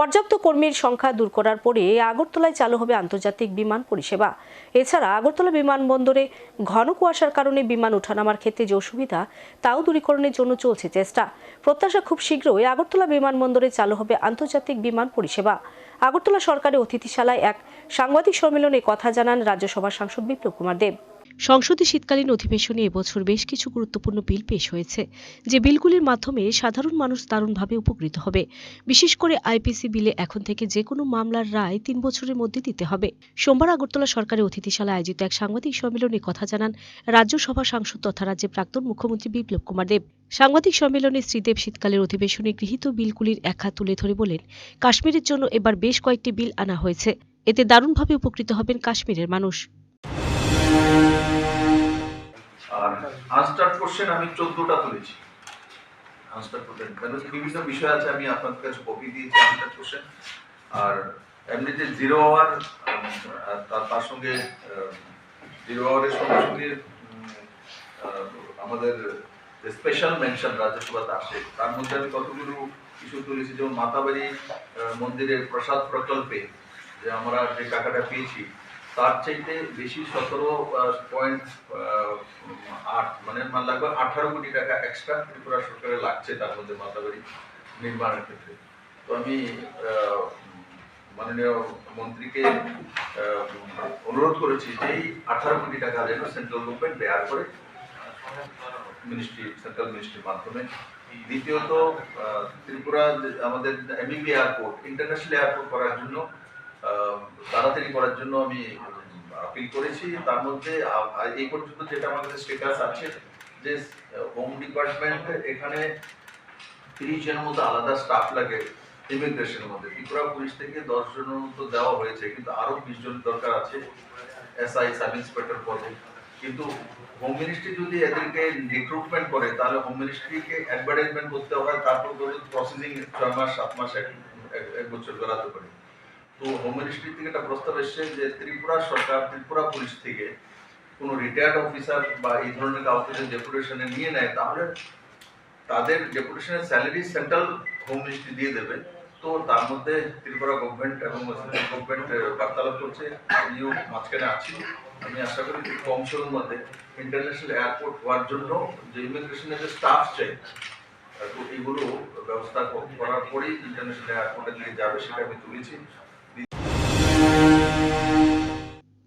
পর্যাপ্ত কর্মীর সংখ্যা দূর করার পরে আগরতলায় চালু হবে আন্তর্জাতিক বিমান পরিষেবা। এছাড়া আগরতলা বিমানবন্দরে ঘন কুয়াশার কারণে বিমান ওঠানামার ক্ষেত্রে যে অসুবিধা, তাও দূরীকরণের জন্য চলছে চেষ্টা। প্রত্যাশা খুব শীঘ্রই আগরতলা বিমানবন্দরে চালু হবে আন্তর্জাতিক বিমান পরিষেবা। আগরতলা সরকারি অতিথিশালায় এক সাংবাদিক সম্মেলনে কথা জানান রাজ্যসভার সাংসদ বিপ্লব কুমার দেব। সংসদে শীতকালীন অধিবেশনে এবছর বেশ কিছু গুরুত্বপূর্ণ বিল পেশ হয়েছে। যে বিলগুলির মাধ্যমে সাধারণ মানুষ দারুণভাবে উপকৃত হবে। বিশেষ করে আইপিসি বিলে এখন থেকে যে কোনো মামলার রায় তিন বছরের মধ্যে দিতে হবে। সোমবার আগরতলা সরকারি অতিথিশালায় আয়োজিত এক সাংবাদিক সম্মেলনে কথা জানান রাজ্যসভা সাংসদ তথা রাজ্যের প্রাক্তন মুখ্যমন্ত্রী বিপ্লব কুমার দেব। সাংবাদিক সম্মেলনে শ্রীদেব শীতকালের অধিবেশনে গৃহীত বিলগুলির এক হাত তুলে ধরে বলেন, কাশ্মীরের জন্য এবার বেশ কয়েকটি বিল আনা হয়েছে। এতে দারুণভাবে উপকৃত হবেন কাশ্মীরের মানুষ। আনস্টার্ট কোশ্চেন আমি চোদ্দটা তুলেছি। আনস্টার্ট কোশ্চেন মানে বিভিন্ন বিষয় আছে, আমি আপনাদের কাছে কপি দিয়েছি আনস্টার্ট কোশ্চেন আর এমনিতে জিরো আওয়ার তার সঙ্গে জিরো আওয়ারের সঙ্গে সঙ্গে আমাদের স্পেশাল মেনশন রাজ্যসভাতে আসে। তার মধ্যে আমি কতগুলো ইস্যু তুলেছি? যেমন মাতাবাড়ি মন্দিরের প্রসাদ প্রকল্পে যে আমরা যে টাকাটা পেয়েছি তার চাইতে বেশি সতেরো পয়েন্ট আট মানে লাগবে আঠারো কোটি টাকা এক্সট্রা ত্রিপুরা সরকারের লাগছে তার মধ্যে মাতাবাড়ি নির্মাণের ক্ষেত্রে। তো আমি মাননীয় মন্ত্রীকে অনুরোধ করেছি যে এই আঠারো কোটি টাকা যেন সেন্ট্রাল গভর্নমেন্ট বেয়ার করে মিনিস্ট্রি সেন্ট্রাল মিনিস্ট্রির মাধ্যমে। দ্বিতীয়ত ত্রিপুরা আমাদের এমবিবি এয়ারপোর্ট ইন্টারন্যাশনাল এয়ারপোর্ট করার জন্য তাড়াতাড়ি করার জন্য আমি আপিল করেছি। তার মধ্যে এই পর্যন্ত যেটা আমাদের স্টেটাস আছে, যে হোম ডিপার্টমেন্ট এখানে তিরিশ জনের মতো আলাদা স্টাফ লাগে ইমিগ্রেশনের মধ্যে। ত্রিপুরা পুলিশ থেকে দশ জনের মতো দেওয়া হয়েছে, কিন্তু আরও বিশ জন দরকার আছে এসআই সাব ইন্সপেক্টর পদে। কিন্তু হোম মিনিস্ট্রি যদি এদেরকে রিক্রুটমেন্ট করে, তাহলে হোম মিনিস্ট্রিকে অ্যাডভার্টাইজমেন্ট করতে হয়, তারপর প্রসেসিং ছয় মাস, সাত মাস এক বছর বেড়াতে পারে। তো হোম মিনিস্ট্রি থেকে একটা প্রস্তাব এসছে যে ত্রিপুরা সরকার, ত্রিপুরা পুলিশ থেকে কোনো রিটায়ার্ড অফিসার বা এই ধরনের কাউকে যদি ডেপুটেশনে নিয়ে নেয়, তাহলে তাদের ডেপুটেশনের স্যালারি সেন্ট্রাল হোম মিনিস্ট্রি দিয়ে দেবে। তো তার মধ্যে ত্রিপুরা গভর্নমেন্ট এবং সেন্ট্রাল গভর্নমেন্ট বার্তালাপ করছে। আমিও মাঝখানে আছি। আমি আশা করি খুব কম সময়ের মধ্যে ইন্টারন্যাশনাল এয়ারপোর্ট হওয়ার জন্য যে ইমিগ্রেশনের যে স্টাফ চাই তো এগুলো ব্যবস্থা করার পরেই ইন্টারন্যাশনাল এয়ারপোর্টে দিয়ে যাবে, সেটা আমি তুলেছি।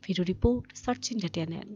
Video report search India channel